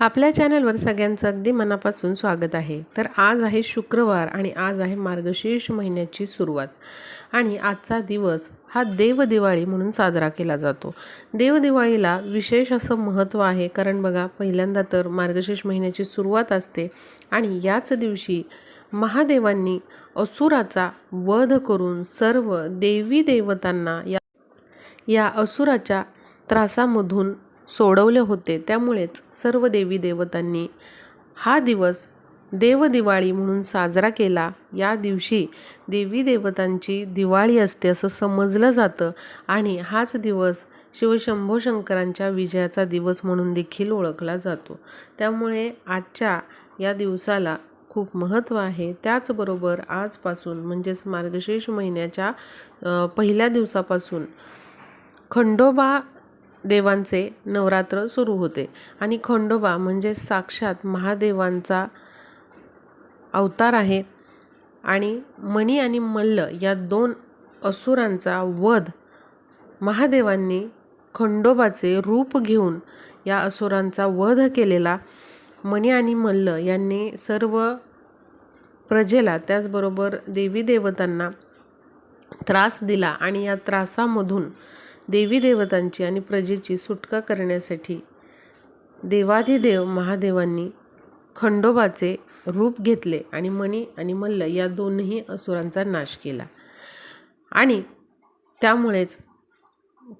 आपल्या चॅनलवर सगळ्यांचं अगदी मनापासून स्वागत आहे. तर आज आहे शुक्रवार आणि आज आहे मार्गशीर्ष महिन्याची सुरुवात. आणि आजचा दिवस हा देवदिवाळी म्हणून साजरा केला जातो. देवदिवाळीला विशेष असं महत्त्व आहे कारण बघा पहिल्यांदा तर मार्गशीर्ष महिन्याची सुरुवात असते आणि याच दिवशी महादेवांनी असुराचा वध करून सर्व देवी देवतांना या या असुराच्या त्रासामधून सोडवले होते. त्यामुळेच सर्व देवी देवतांनी हा दिवस देवदिवाळी म्हणून साजरा केला. या दिवशी देवी देवतांची दिवाळी असते असं समजलं जातं आणि हाच दिवस शिवशंभो शंकरांच्या विजयाचा दिवस म्हणून देखील ओळखला जातो. त्यामुळे आजच्या या दिवसाला खूप महत्त्व आहे. त्याचबरोबर आजपासून म्हणजेच मार्गशीर्ष महिन्याच्या पहिल्या दिवसापासून खंडोबा देवांचे नवरात्र सुरू होते. आणि खंडोबा म्हणजे साक्षात महादेवांचा अवतार आहे. आणि मणी आणि मल्ल या दोन असुरांचा वध महादेवांनी खंडोबाचे रूप घेऊन या असुरांचा वध केलेला मणी आणि मल्ल यांनी सर्व प्रजेला त्याचबरोबर देवी देवतांना त्रास दिला. आणि या त्रासामधून देवी देवतांची आणि प्रजेची सुटका करण्यासाठी देवाधिदेव महादेवांनी खंडोबाचे रूप घेतले आणि मणी आणि मल्ल या दोनही असुरांचा नाश केला. आणि त्यामुळेच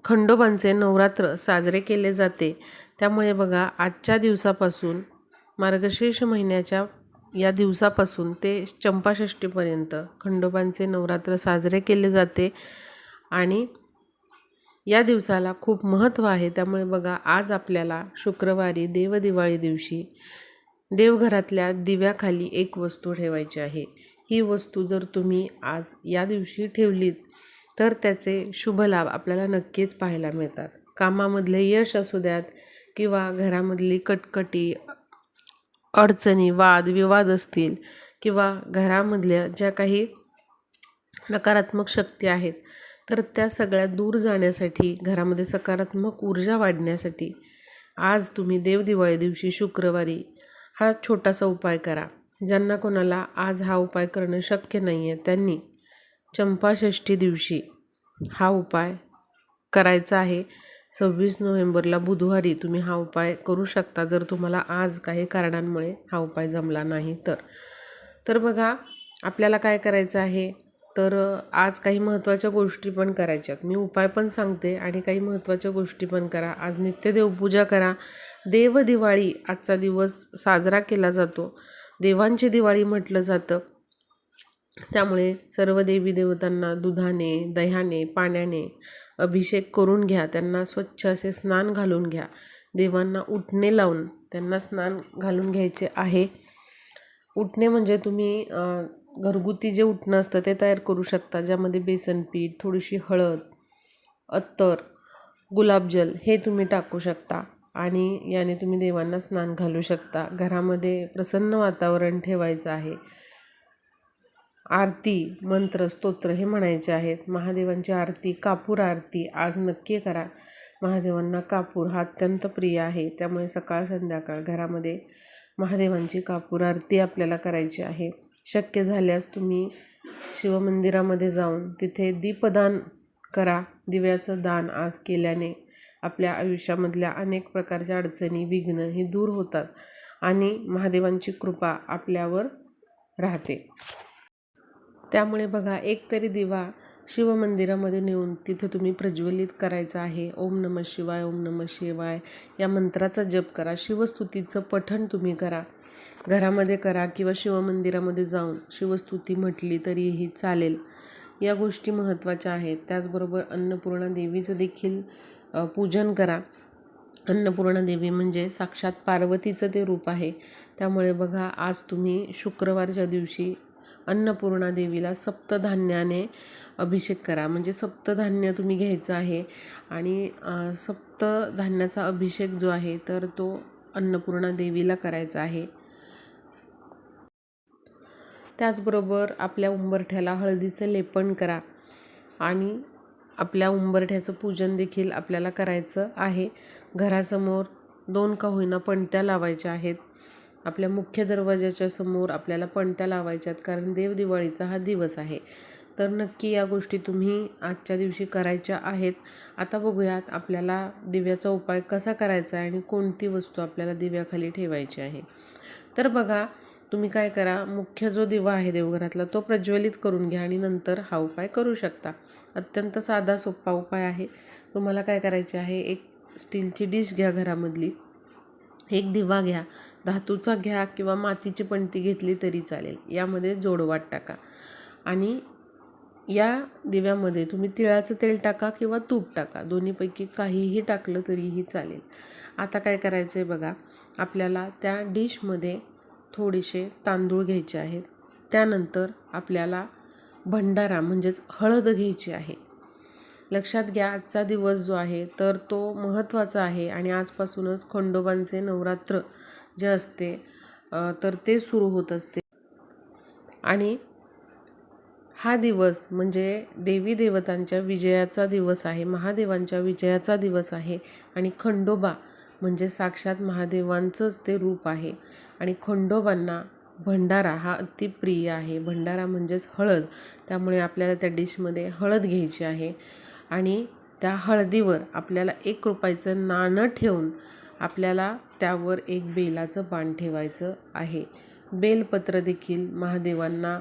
खंडोबांचे नवरात्र साजरे केले जाते. त्यामुळे बघा आजच्या दिवसापासून मार्गशीर्ष महिन्याच्या या दिवसापासून ते चंपाषष्टीपर्यंत खंडोबांचे नवरात्र साजरे केले जाते. आणि या दिवसाला खूप महत्त्व आहे. त्यामुळे बघा आज आपल्याला शुक्रवारी देवदिवाळी दिवशी देवघरातल्या दिव्याखाली एक वस्तू ठेवायची आहे. ही वस्तू जर तुम्ही आज या दिवशी ठेवलीत तर त्याचे शुभ लाभ आपल्याला नक्कीच पाहायला मिळतात. कामामधले यश असू द्यात किंवा घरामधली कटकटी अडचणी वाद विवाद असतील किंवा घरामधल्या ज्या काही नकारात्मक शक्ती आहेत तर त्या सगळ्या दूर जाण्यासाठी घरामध्ये सकारात्मक ऊर्जा वाढण्यासाठी आज तुम्ही देवदिवाळी दिवशी शुक्रवारी हा छोटासा उपाय करा. ज्यांना कोणाला आज हा उपाय करणं शक्य नाही आहे त्यांनी चंपाषष्ठी दिवशी हा उपाय करायचा आहे. सव्वीस नोव्हेंबरला बुधवारी तुम्ही हा उपाय करू शकता. जर तुम्हाला आज काही कारणांमुळे हा उपाय जमला नाही तर. तर बघा आपल्याला काय करायचं आहे? तर आज काही महत्त्वाच्या गोष्टी पण करायच्यात. मी उपाय पण सांगते आणि काही महत्त्वाच्या गोष्टी पण करा. आज नित्य देवपूजा करा. देवदिवाळी आजचा दिवस साजरा केला जातो. देवांची दिवाळी म्हटलं जातं. त्यामुळे सर्व देवी देवतांना दुधाने दह्याने पाण्याने अभिषेक करून घ्या. त्यांना स्वच्छ असे स्नान घालून घ्या. देवांना उठणे लावून त्यांना स्नान घालून घ्यायचे आहे. उठणे म्हणजे तुम्ही घरगुती जे उठणं असतं ते तयार करू शकता ज्यामध्ये बेसन पीठ थोडीशी हळद अत्तर गुलाबजल हे तुम्ही टाकू शकता आणि याने तुम्ही देवांना स्नान घालू शकता. घरामध्ये प्रसन्न वातावरण ठेवायचं आहे. आरती मंत्र स्तोत्र हे म्हणायचे आहेत. महादेवांची आरती कापूर आरती आज नक्की करा. महादेवांना कापूर हा अत्यंत प्रिय आहे. त्यामुळे सकाळ संध्याकाळ घरामध्ये महादेवांची कापूर आरती आपल्याला करायची आहे. शक्य झाल्यास तुम्ही शिवमंदिरामध्ये जाऊन तिथे दीपदान करा. दिव्याचं दान आज केल्याने आपल्या आयुष्यामधल्या अनेक प्रकारच्या अडचणी विघ्न हे दूर होतात आणि महादेवांची कृपा आपल्यावर राहते. त्यामुळे बघा एक तरी दिवा शिवमंदिरामध्ये नेऊन तिथं तुम्ही प्रज्वलित करायचं आहे. ओम नम शिवाय ओम नम शिवाय. या मंत्राचा जप करा. शिवस्तुतीचं पठण तुम्ही करा. घरामध्ये करा किंवा शिवमंदिरामध्ये जाऊन शिवस्तुती म्हटली तरीही चालेल. या गोष्टी महत्त्वाच्या आहेत. त्याचबरोबर अन्नपूर्णा देवीचं देखील पूजन करा. अन्नपूर्णा देवी म्हणजे साक्षात पार्वतीचं ते रूप आहे. त्यामुळे बघा आज तुम्ही शुक्रवारच्या दिवशी अन्नपूर्णा देवीला सप्तधान्याने अभिषेक करा. म्हणजे सप्तधान्य तुम्ही घ्यायचं आहे आणि सप्तधान्याचा अभिषेक जो आहे तर तो अन्नपूर्णा देवीला करायचा आहे. त्याचबरोबर आपल्या उंबरठ्याला हळदीचं लेपन करा आणि आपल्या उंबरठ्याचं पूजन देखील आपल्याला करायचं आहे. घरासमोर दोन का होईना पणत्या लावायच्या आहेत. आपल्या मुख्य दरवाजाच्या समोर आपल्याला पणत्या लावायच्यात कारण देवदिवाळीचा हा दिवस आहे. तर नक्की या गोष्टी तुम्ही आजच्या दिवशी करायच्या आहेत. आता बघूयात आपल्याला दिव्याचा उपाय कसा करायचा आहे आणि कोणती वस्तू आपल्याला दिव्याखाली ठेवायची आहे. तर बघा तुम्ही काय करा मुख्य जो दिवा आहे देवघरातला तो प्रज्वलित करून घ्या आणि नंतर हा उपाय करू शकता. अत्यंत साधा सोपा उपाय आहे. तुम्हाला काय करायचे आहे एक स्टीलची डिश घ्या घरामधली. एक दिवा घ्या. धातूचा घ्या किंवा मातीची पणती घेतली तरी चालेल. यामध्ये जोडवाट टाका. आणि या दिव्यामध्ये तुम्ही तिळाचं तेल टाका किंवा तूप टाका. दोन्हीपैकी काहीही टाकलं तरीही चालेल. आता काय करायचं आहे बघा. आपल्याला त्या डिशमध्ये थोडेसे तांदूळ घ्यायचे आहेत. त्यानंतर आपल्याला भंडारा म्हणजेच हळद घ्यायची आहे. लक्षात घ्या आजचा दिवस जो आहे तर तो महत्त्वाचा आहे. आणि आजपासूनच खंडोबांचे नवरात्र जे असते तर ते सुरू होत असते. आणि हा दिवस म्हणजे देवी देवतांच्या विजयाचा दिवस आहे महादेवांच्या विजयाचा दिवस आहे. आणि खंडोबा म्हणजे साक्षात महादेवांचंच ते रूप आहे. आणि खंडोबांना भंडारा हा अतिप्रिय आहे. भंडारा म्हणजेच हळद. त्यामुळे आपल्याला त्या डिशमध्ये हळद घ्यायची आहे. आणि त्या हळदीवर आपल्याला एक रुपयाचं नाणं ठेवून आपल्याला त्यावर एक बेलाचं पान ठेवायचं आहे. बेलपत्र देखील महादेवांना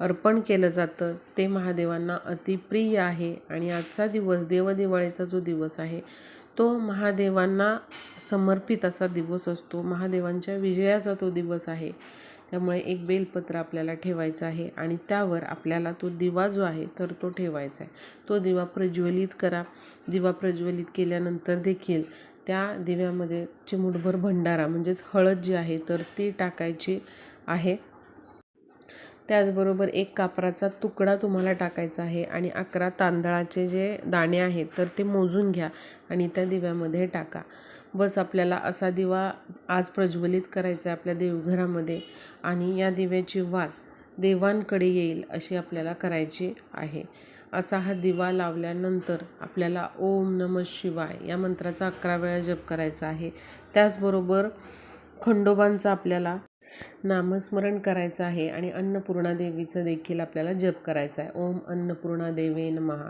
अर्पण केलं जातं. ते महादेवांना अतिप्रिय आहे आणि आजचा दिवस देवदिवाळीचा जो दिवस आहे तो महादेवांना समर्पित असा दिवस असतो. महादेवांच्या विजयाचा तो दिवस आहे. त्यामुळे एक बेलपत्र आपल्याला ठेवायचं आहे आणि त्यावर आपल्याला तो दिवा जो आहे तर तो ठेवायचा आहे. तो दिवा प्रज्वलित करा. दिवा प्रज्वलित केल्यानंतर देखील त्या दिव्यामध्ये चिमुटभर भंडारा म्हणजेच हळद जी आहे तर ती टाकायची आहे. त्याचबरोबर एक कापराचा तुकडा तुम्हाला टाकायचा आहे आणि अकरा तांदळाचे जे दाणे आहेत तर ते मोजून घ्या आणि त्या दिव्यामध्ये टाका. बस आपल्याला असा दिवा आज प्रज्वलित करायचा आहे आपल्या देवघरामध्ये आणि या दिव्याची वात देवांकडे येईल अशी आपल्याला करायची आहे. असा हा दिवा लावल्यानंतर आपल्याला ओम नम शिवाय या मंत्राचा अकरा वेळा जप करायचा आहे. त्याचबरोबर खंडोबांचा आपल्याला नामस्मरण करायचं आहे आणि अन्नपूर्णा देवीचं देखील आपल्याला जप करायचा आहे. ओम अन्नपूर्णा देवे महा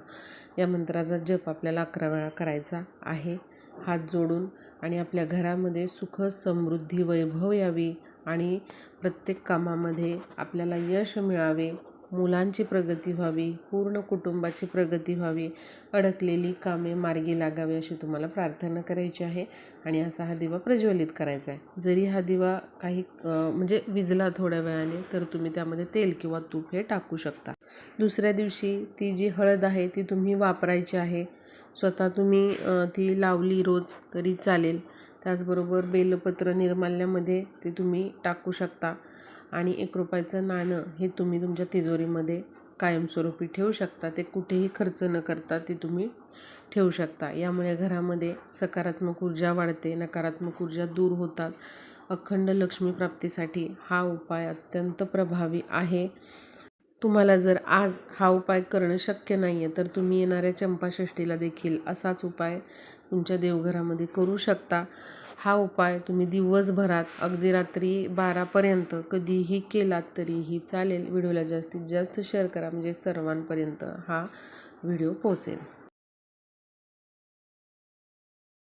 या मंत्राचा जप आपल्याला अकरा वेळा करायचा आहे. हात जोडून आणि आपल्या घरामध्ये सुख समृद्धी वैभव यावी आणि प्रत्येक कामामध्ये आपल्याला यश मिळावे. मुलांची प्रगती व्हावी पूर्ण कुटुंबाची प्रगती व्हावी अडकलेली कामे मार्गी लागावी अशी तुम्हाला प्रार्थना करायची आहे आणि असा हा दिवा प्रज्वलित करायचा आहे. जरी हा दिवा काही म्हणजे विजला थोड्या वेळाने तर तुम्ही त्यामध्ये तेल किंवा तूप हे टाकू शकता. दुसऱ्या दिवशी ती जी हळद आहे ती तुम्ही वापरायची आहे. स्वतः तुम्ही ती लावली रोज तरी चालेल. त्याचबरोबर बेलपत्र निर्माल्यामध्ये ते तुम्ही टाकू शकता. आणि एक रुपयाचं नाणं हे तुम्ही तुमच्या तिजोरीमध्ये कायमस्वरूपी ठेवू शकता. ते कुठेही खर्च न करता ते तुम्ही ठेवू शकता. यामुळे घरामध्ये सकारात्मक ऊर्जा वाढते नकारात्मक ऊर्जा दूर होतात. अखंड लक्ष्मी प्राप्तीसाठी हा उपाय अत्यंत प्रभावी आहे. तुम्हाला जर आज हा उपाय करणं शक्य नाही आहे तर तुम्ही येणाऱ्या चंपाषष्ठीला देखील असाच उपाय तुमच्या देवघरामध्ये करू शकता. हा उपाय तुम्ही दिवसभरात अगदी रात्री बारापर्यंत कधीही केलात तरीही चालेल. व्हिडिओला जास्तीत जास्त शेअर करा म्हणजे सर्वांपर्यंत हा व्हिडिओ पोहोचेल.